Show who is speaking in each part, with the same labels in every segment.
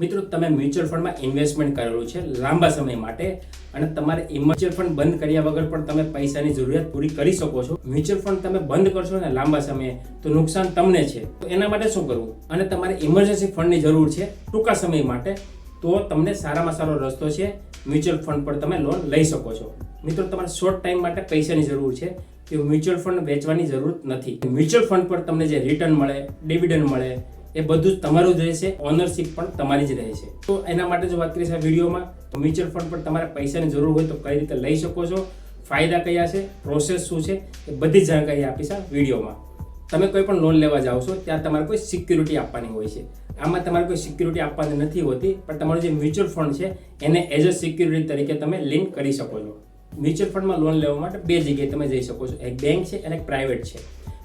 Speaker 1: મિત્રો, તમે મ્યુચ્યુઅલ ફંડમાં ઇન્વેસ્ટમેન્ટ કરેલું છે લાંબા સમય માટે અને તમારે મ્યુચ્યુઅલ ફંડ બંધ કર્યા વગર પણ તમે પૈસાની જરૂરિયાત પૂરી કરી શકો છો. મ્યુચ્યુઅલ ફંડ તમે બંધ કરશો ને લાંબા સમયે તો નુકસાન તમને છે. તો એના માટે શું કરવું? અને તમારે ઇમરજન્સી ફંડની જરૂર છે ટૂંકા સમય માટે તો તમને સારામાં સારો રસ્તો છે મ્યુચ્યુઅલ ફંડ પર તમે લોન લઈ શકો છો. મિત્રો, તમારે શોર્ટ ટાઈમ માટે પૈસાની જરૂર છે કે મ્યુચ્યુઅલ ફંડ વેચવાની જરૂર નથી. મ્યુચ્યુઅલ ફંડ પર તમને જે રિટર્ન મળે ડિવિડન્ડ મળે એ બધું જ તમારું જ રહેશે ઓનરશિપ પણ તમારી જ રહેશે. તો એના માટે જો વાત કરીશ આ વિડીયોમાં મ્યુચ્યુઅલ ફંડ પર તમારે પૈસાની જરૂર હોય તો કઈ રીતે લઈ શકો છો, ફાયદા કયા છે પ્રોસેસ શું છે, એ બધી જાણકારી આપીશ આ વિડીયોમાં. તમે કોઈ પણ લોન લેવા જાઓ છો, ત્યાં તમારે કોઈ સિક્યુરિટી આપવાની હોય છે. આમાં તમારે કોઈ સિક્યુરિટી આપવાની નથી હોતી, પણ તમારું જે મ્યુચ્યુઅલ ફંડ છે, એને એઝ અ સિક્યુરિટી તરીકે તમે લિંક કરી શકો છો. મ્યુચ્યુઅલ ફંડમાં લોન લેવા માટે બે જગ્યાએ તમે જઈ શકો છો. એક બેંક છે અને એક પ્રાઇવેટ છે.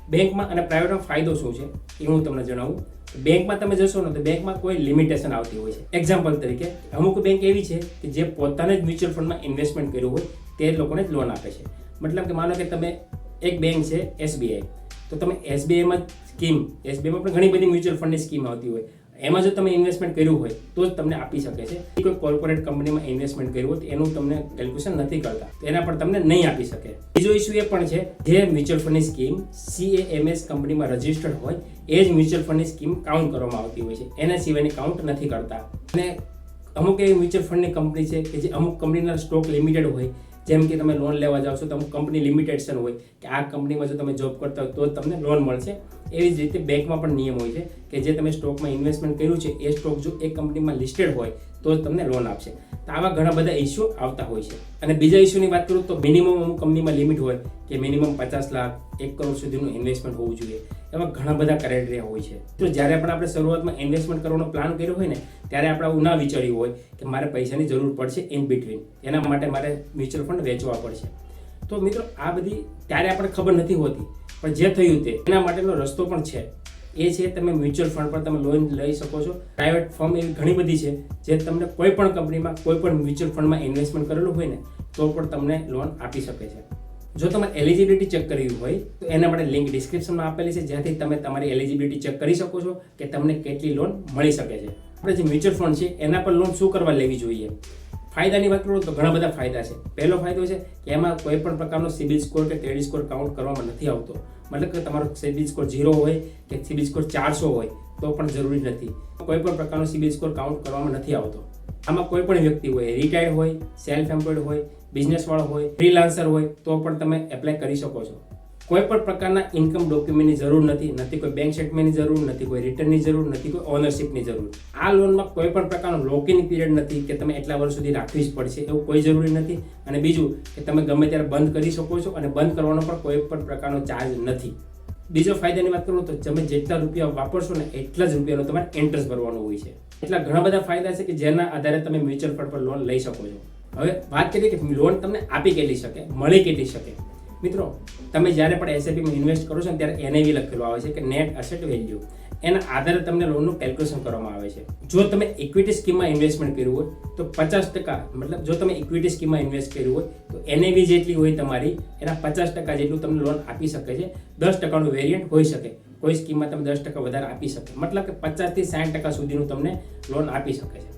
Speaker 1: બેંકમાં અને પ્રાઇવેટમાં ફાયદો શું છે, એ હું તમને જણાવું. બેંકમાં તમે જશો ને તો બેંકમાં કોઈ લિમિટેશન આવતી હોય છે. એક્ઝામ્પલ તરીકે, અમુક બેંક એવી છે કે જે પોતાને જ મ્યુચ્યુઅલ ફંડમાં ઇન્વેસ્ટમેન્ટ કર્યું હોય, તે લોકોને જ લોન આપે છે. મતલબ કે માનો કે તમે એક બેંક છે એસબીઆઈ તો તમે એસબીઆઈમાં સ્કીમ એસબીઆઈમાં પણ ઘણી બધી મ્યુચ્યુઅલ ફંડની સ્કીમ આવતી હોય. એમાં જો તમે ઇન્વેસ્ટમેન્ટ કર્યું હોય, તો જ તમને આપી શકે છે. કોઈ કોર્પોરેટ કંપનીમાં ઇન્વેસ્ટમેન્ટ કર્યું હોય, તો એનું તમને કેલ્ક્યુલેશન નથી કરતા. એના પર તમને નહીં આપી શકે. બીજો ઇસ્યુ એ પણ છે જે મ્યુચ્યુઅલ ફંડની સ્કીમ સીએએમએસ કંપનીમાં રજિસ્ટર્ડ હોય, એ જ મ્યુચ્યુઅલ ફંડની સ્કીમ કાઉન્ટ કરવામાં આવતી હોય છે. એના સિવાયની કાઉન્ટ નથી કરતા. અને અમુક એવી મ્યુચ્યુઅલ ફંડની કંપની છે કે જે અમુક કંપનીના સ્ટોક લિમિટેડ હોય, જેમ કે તમે લોન લેવા જાઓ છો, તો અમુક કંપની લિમિટેશન હોય, કે આ કંપનીમાં જો તમે જોબ કરતા હોય, તો તમને લોન મળશે. એવી જ રીતે બેંકમાં પણ નિયમ હોય છે કે જે તમે સ્ટોકમાં ઇન્વેસ્ટમેન્ટ કર્યું છે, એ સ્ટોક જો એ કંપનીમાં લિસ્ટેડ હોય, તો જ તમને લોન આપશે. તો આવા ઘણા બધા ઇસ્યુ આવતા હોય છે. અને બીજા ઇસ્યુની વાત કરું તો મિનિમમ અમુક કંપનીમાં લિમિટ હોય કે મિનિમમ પચાસ લાખ, એક કરોડ સુધીનું ઇન્વેસ્ટમેન્ટ હોવું જોઈએ. એવા ઘણા બધા ક્રાઇટેરિયા હોય છે. તો જ્યારે પણ આપણે શરૂઆતમાં ઇન્વેસ્ટમેન્ટ કરવાનો પ્લાન કર્યો હોય ને, ત્યારે આપણે આવું ના વિચાર્યું હોય કે મારે પૈસાની જરૂર પડશે ઇન બિટવીન એના માટે મારે મ્યુચ્યુઅલ ફંડ વેચવા પડશે. તો મિત્રો, આ બધી ત્યારે આપણે ખબર નથી હોતી પણ જે થયું તે. એના માટેનો રસ્તો પણ છે. એ છે તમે મ્યુચ્યુઅલ ફંડ પર તમે લોન લઈ શકો છો. પ્રાઇવેટ ફર્મ એવી ઘણી બધી છે જે તમને કોઈ પણ કંપનીમાં, કોઈ પણ મ્યુચ્યુઅલ ફંડમાં ઇન્વેસ્ટમેન્ટ કરેલું હોય ને, તો પણ તમને લોન આપી શકે છે. જો તમારે એલિજિબિલિટી ચેક કરવી હોય, તો એના માટે લિંક ડિસ્ક્રિપ્શનમાં આપેલી છે. જ્યાંથી તમે તમારી એલિજિબિલિટી ચેક કરી શકો છો કે તમને કેટલી લોન મળી શકે છે. આપણે જે મ્યુચ્યુઅલ ફંડ છે, એના પર લોન શું કરવા લેવી જોઈએ? ફાયદાની વાત કરું તો ઘણા બધા ફાયદા છે. પહેલો ફાયદો છે કે એમાં કોઈ પણ પ્રકારનો સિબિલ સ્કોર કે ક્રેડિટ સ્કોર કાઉન્ટ કરવામાં નથી આવતો. મતલબ કે તમારો સિબિલ સ્કોર ઝીરો હોય કે સિબિલ સ્કોર ચારસો હોય, તો પણ જરૂરી નથી. કોઈ પણ પ્રકારનો સિબિલ સ્કોર કાઉન્ટ કરવામાં નથી આવતો. આમાં કોઈ પણ વ્યક્તિ હોય રિટાયર્ડ હોય સેલ્ફ એમ્પ્લોયડ હોય બિઝનેસવાળો હોય ફ્રીલાન્સર હોય, તો પણ તમે એપ્લાય કરી શકો છો. કોઈ પણ પ્રકારના ઇન્કમ ડોક્યુમેન્ટની જરૂર નથી નથી કોઈ બેંક સ્ટેટમેન્ટની જરૂર, નથી કોઈ રિટર્નની જરૂર, નથી કોઈ ઓનરશિપની જરૂર. આ લોનમાં કોઈ પણ પ્રકારનો લોકિંગ પીરિયડ નથી કે તમે એટલા વર્ષ સુધી રાખવી જ પડશે એવું કોઈ જરૂરી નથી. અને બીજું કે તમે ગમે ત્યારે બંધ કરી શકો છો અને બંધ કરવાનો પણ કોઈ પણ પ્રકારનો ચાર્જ નથી. બીજો ફાયદાની વાત કરું તો તમે જેટલા રૂપિયા વાપરશો ને એટલા જ રૂપિયાનો તમારે ઇન્ટરેસ્ટ ભરવાનો હોય છે. એટલા ઘણા બધા ફાયદા છે કે જેના આધારે તમે મ્યુચ્યુઅલ ફંડ પર લોન લઈ શકો છો. હવે વાત કરીએ કે લોન તમને આપી કેટલી શકે, મળી કેટલી શકે. મિત્રો, તમે જ્યારે પણ એસઆઈપીમાં ઇન્વેસ્ટ કરો છો ને ત્યારે એનએવી લખેલું આવે છે કે નેટ અસેટ વેલ્યુ એના આધારે તમને લોનનું કેલ્ક્યુલેશન કરવામાં આવે છે. જો તમે ઇક્વિટી સ્કીમમાં ઇન્વેસ્ટમેન્ટ કર્યું હોય, તો પચાસ ટકા, મતલબ જો તમે ઇક્વિટી સ્કીમમાં ઇન્વેસ્ટ કર્યું હોય, તો એનએવી જેટલી હોય તમારી, એના પચાસ ટકા જેટલું તમને લોન આપી શકે છે. દસ ટકાનું વેરિયન્ટ હોઈ શકે. કોઈ સ્કીમમાં તમે દસ ટકા વધારે આપી શકે. મતલબ કે પચાસથી સાઠ ટકા સુધીનું તમને લોન આપી શકે છે.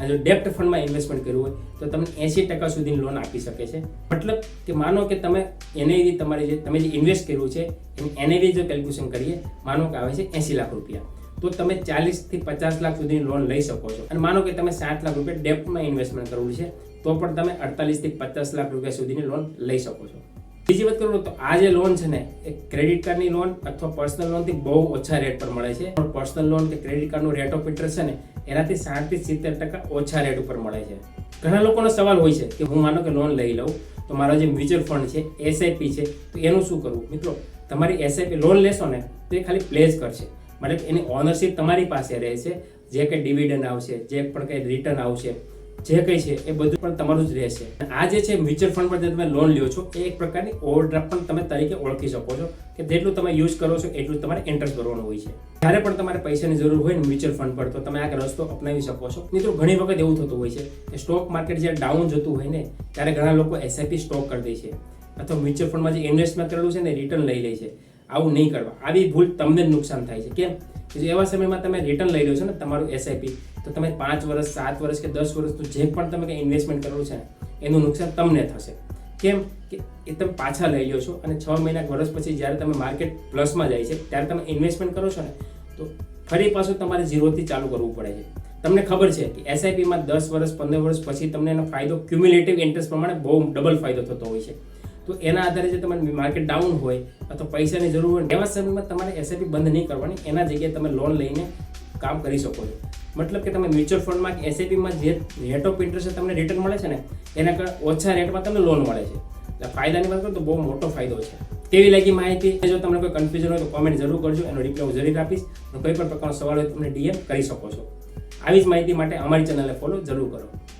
Speaker 1: અને જો ડેપ્ટ ફંડમાં ઇન્વેસ્ટમેન્ટ કર્યું હોય, તો તમને એંસી ટકા સુધીની લોન આપી શકે છે. મતલબ કે માનો કે તમે એનએવી તમારી જે, તમે જે ઇન્વેસ્ટ કર્યું છે, એની એનએવી જો કેલ્ક્યુલેશન કરીએ, માનો કે આવે છે એંસી લાખ રૂપિયા. તો તમે ચાલીસથી પચાસ લાખ સુધીની લોન લઈ શકો છો. અને માનો કે તમે સાત લાખ રૂપિયા ડેપ્ટમાં ઇન્વેસ્ટમેન્ટ કરવું છે, તો પણ તમે અડતાલીસથી પચાસ લાખ રૂપિયા સુધીની લોન લઈ શકો છો. બીજી વાત કરું તો આ જે લોન છે ને, એ ક્રેડિટ કાર્ડની લોન અથવા પર્સનલ લોનથી બહુ ઓછા રેટ પર મળે છે. પર્સનલ લોન કે ક્રેડિટ કાર્ડનું રેટ ઓફ ઇન્ટરેસ્ટ છે ને એનાથી સાઠથી સિત્તેર ટકા ઓછા રેટ ઉપર મળે છે. ઘણા લોકોનો સવાલ હોય છે કે હું માનો કે લોન લઈ લઉં, તો મારો જે મ્યુચ્યુઅલ ફંડ છે એસઆઈપી છે, તો એનું શું કરવું? મિત્રો, તમારી એસઆઈપી લોન લેશો ને, તો એ ખાલી પ્લેસ કરશે. મતલબ એની ઓનરશીપ તમારી પાસે રહેશે, જે કંઈ ડિવિડન્ડ આવશે, જે પણ કંઈ રિટર્ન આવશે. જે કંઈ છે એ બધું પણ તમારું જ રહેશે. આ જે છે મ્યુચ્યુઅલ ફંડ પર જે તમે લોન લ્યો છો, એ એક પ્રકારની ઓવરડ્રાફ્ટ પણ તમે તરીકે ઓળખી શકો છો કે જેટલું તમે યુઝ કરો છો એટલું તમારે ઇન્ટરેસ્ટ ભરવાનું હોય છે. જ્યારે પણ તમારે પૈસાની જરૂર હોય ને મ્યુચ્યુઅલ ફંડ પર, તો તમે આ રસ્તો અપનાવી શકો છો. મિત્રો, ઘણી વખત એવું થતું હોય છે કે સ્ટોક માર્કેટ જ્યારે ડાઉન જતું હોય ને, ત્યારે ઘણા લોકો એસઆઈપી સ્ટોક કરી દે છે. અથવા મ્યુચ્યુઅલ ફંડમાં જે ઇન્વેસ્ટમેન્ટ કરેલું છે ને રિટર્ન લઈ લે છે. આવું નહીં કરવા. આવી ભૂલ તમને નુકસાન થાય છે. કેમ? એવા સમયમાં તમે રિટર્ન લઈ રહ્યો છો ને તમારું એસઆઈપી તો તમે પાંચ વર્ષ, સાત વર્ષ કે દસ વર્ષનું જે પણ તમે કંઈ ઇન્વેસ્ટમેન્ટ કરેલું છે એનું નુકસાન તમને થશે. કેમ કે એ તમે પાછા લઈ લો છો અને છ મહિના વર્ષ પછી જ્યારે તમે માર્કેટ પ્લસમાં જાય છે, ત્યારે તમે ઇન્વેસ્ટમેન્ટ કરો છો ને, તો ફરી પાછું તમારે ઝીરોથી ચાલુ કરવું પડે છે. તમને ખબર છે કે એસઆઈપીમાં દસ વર્ષ, પંદર વર્ષ પછી તમને એનો ફાયદો ક્યુમ્યુલેટિવ ઇન્ટરેસ્ટ પ્રમાણે બહુ ડબલ ફાયદો થતો હોય છે. તો એના આધારે જે તમારે માર્કેટ ડાઉન હોય અથવા પૈસાની જરૂર હોય, એવા સમયમાં તમારે એસઆઈપી બંધ નહીં કરવાની. એના જગ્યાએ તમે લોન લઈને કામ કરી શકો છો. મતલબ કે તમે મ્યુચ્યુઅલ ફંડમાં કે એસઆઈપીમાં જે રેટ ઓફ ઇન્ટરેસ્ટ તમને રિટર્ન મળે છે ને, એના કરતાં ઓછા રેટમાં તમને લોન મળે છે. એટલે ફાયદાની વાત કરું તો બહુ મોટો ફાયદો છે. કેવી લાગી માહિતી. જો તમને કોઈ કન્ફ્યુઝન હોય તો કોમેન્ટ જરૂર કરજો. એનો રિપ્લાય હું જરૂર આપીશ. કોઈ પણ પ્રકારનો સવાલ હોય તમને ડીએમ કરી શકો છો. આવી જ માહિતી માટે અમારી ચેનલને ફોલો જરૂર કરો.